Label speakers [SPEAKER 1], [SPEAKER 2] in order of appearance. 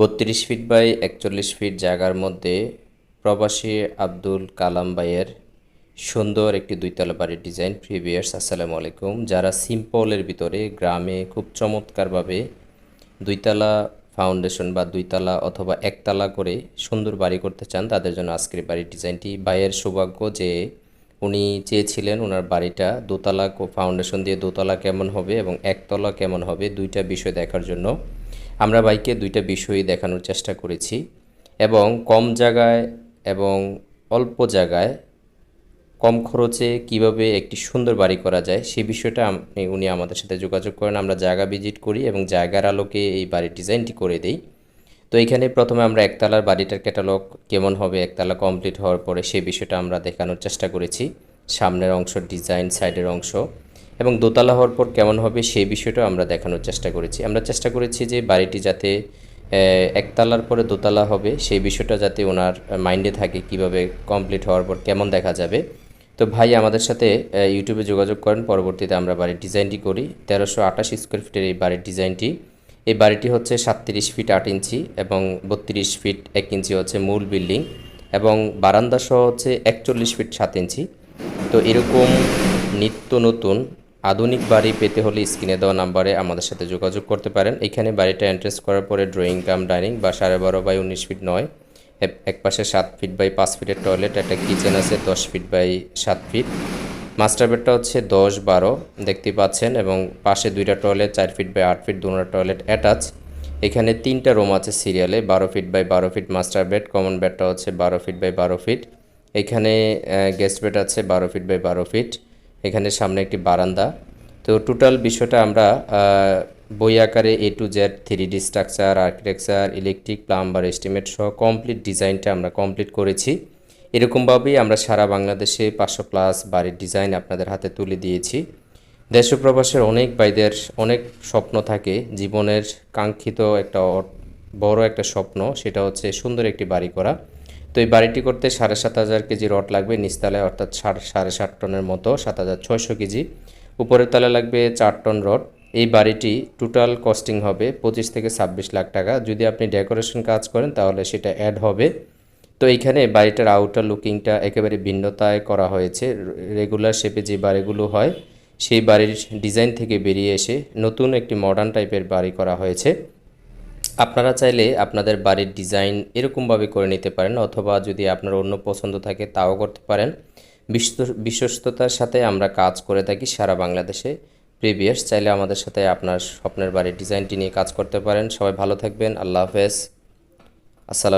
[SPEAKER 1] বত্রিশ feet by একচল্লিশ fit জায়গার মধ্যে প্রবাসী আব্দুল কালাম ভাইয়ের সুন্দর একটি দুইতলা বাড়ির ডিজাইন প্রিভিয়ার্স আসসালামু আলাইকুম, যারা সিম্পলের ভিতরে গ্রামে খুব চমৎকারভাবে দুইতলা ফাউন্ডেশন বা দুইতলা অথবা একতলা করে সুন্দর বাড়ি করতে চান, তাদের জন্য আজকের বাড়ির ডিজাইনটি ভাইয়ের সৌভাগ্য যে উনি চেয়েছিলেন ওনার বাড়িটা দোতলা ফাউন্ডেশন দিয়ে দোতলা কেমন হবে এবং একতলা কেমন হবে, দুইটা বিষয় দেখার জন্য। আমরা বাইকে দুইটা বিষয়ই দেখানোর চেষ্টা করেছি এবং কম জায়গায় এবং অল্প জায়গায় কম খরচে কীভাবে একটি সুন্দর বাড়ি করা যায় সেই বিষয়টা উনি আমাদের সাথে যোগাযোগ করেন। আমরা জায়গা ভিজিট করি এবং জায়গার আলোকে এই বাড়ির ডিজাইনটি করে দেই। তো এখানে প্রথমে আমরা একতলার বাড়িটার ক্যাটালগ কেমন হবে, একতলা কমপ্লিট হওয়ার পরে সেই বিষয়টা আমরা দেখানোর চেষ্টা করেছি। সামনের অংশ, ডিজাইন সাইডের অংশ। এবং দোতলা হওয়ার পর কেমন হবে সেই বিষয়টাও আমরা দেখানোর চেষ্টা করেছি। আমরা চেষ্টা করেছি যে বাড়িটি যাতে একতলার পরে দোতলা হবে, সেই বিষয়টা যাতে ওনার মাইন্ডে থাকে কীভাবে কমপ্লিট হওয়ার পর কেমন দেখা যাবে। তো ভাই আমাদের সাথে ইউটিউবে যোগাযোগ করেন, পরবর্তীতে আমরা বাড়ির ডিজাইনটি করি। তেরোশো আঠাশ স্কোয়ার ফিটের এই বাড়ির ডিজাইনটি। এই বাড়িটি হচ্ছে সাতত্রিশ ফিট আট ইঞ্চি এবং বত্রিশ ফিট এক ইঞ্চি হচ্ছে মূল বিল্ডিং এবং বারান্দা সহ হচ্ছে একচল্লিশ ফিট সাত ইঞ্চি। তো এরকম নিত্য নতুন আধুনিক বাড়ি পেতে হলে স্ক্রিনে দেওয়া নাম্বারে আমাদের সাথে যোগাযোগ করতে পারেন। এখানে বাড়িটা এন্ট্রেন্স করার পরে ড্রয়িং কাম ডাইনিং বা সাড়ে বারো বাই উনিশ ফিট নয়। এক- পাশে সাত ফিট বাই পাঁচ ফিটের টয়লেট একটা কিচেন আছে দশ ফিট বাই সাত ফিট মাস্টার বেডটা হচ্ছে দশ বারো, দেখতে পাচ্ছেন, এবং পাশে দুইটা টয়লেট চার ফিট বাই আট ফিট দুটো টয়লেট অ্যাটাচ এখানে তিনটা রুম আছে সিরিয়ালে বারো ফিট বাই বারো ফিট মাস্টার বেড কমন বেডটা হচ্ছে বারো ফিট বাই বারো ফিট এখানে গেস্ট বেড আছে বারো ফিট বাই বারো ফিট এখানে সামনে একটি বারান্দা। তো টোটাল বিষয়টা আমরা বই আকারে A to Z three D structure architecture electric plumber estimate সহ কমপ্লিট ডিজাইনটা আমরা কমপ্লিট করেছি। এরকমভাবেই আমরা সারা বাংলাদেশে পাঁচশো প্লাস বাড়ির ডিজাইন আপনাদের হাতে তুলে দিয়েছি। দেশ প্রবাসের অনেক ভাইদের অনেক স্বপ্ন থাকে, জীবনের কাঙ্ক্ষিত একটা বড় একটা স্বপ্ন, সেটা হচ্ছে সুন্দর একটি বাড়ি করা। তো এই বাড়িটি করতে সাড়ে সাত হাজার কেজি রড লাগবে নিচতলায় অর্থাৎ সাড়ে সাত টনের মতো, সাত হাজার ছয়শো কেজি। উপরের তলায় লাগবে চার টন রড। এই বাড়িটি টোটাল কস্টিং হবে পঁচিশ থেকে ছাব্বিশ লাখ টাকা। যদি আপনি ডেকোরেশন কাজ করেন, তাহলে সেটা অ্যাড হবে। তো এইখানে বাড়িটার আউটার লুকিংটা একেবারে ভিন্নতায় করা হয়েছে। রেগুলার শেপে যে বাড়িগুলো হয়, সেই বাড়ির ডিজাইন থেকে বেরিয়ে এসে নতুন একটি মডার্ন টাইপের বাড়ি করা হয়েছে। আপনারা চাইলে আপনাদের বাড়ির ডিজাইন এরকমভাবে করে নিতে পারেন অথবা যদি আপনার অন্য পছন্দ থাকে তাও করতে পারেন। বিশ্ব বিশ্বস্ততার সাথে আমরা কাজ করে থাকি সারা বাংলাদেশে। প্রিভিয়াস চাইলে আমাদের সাথে আপনার স্বপ্নের বাড়ির ডিজাইনটি নিয়ে কাজ করতে পারেন। সবাই ভালো থাকবেন। আল্লাহ হাফেজ। আসসালাম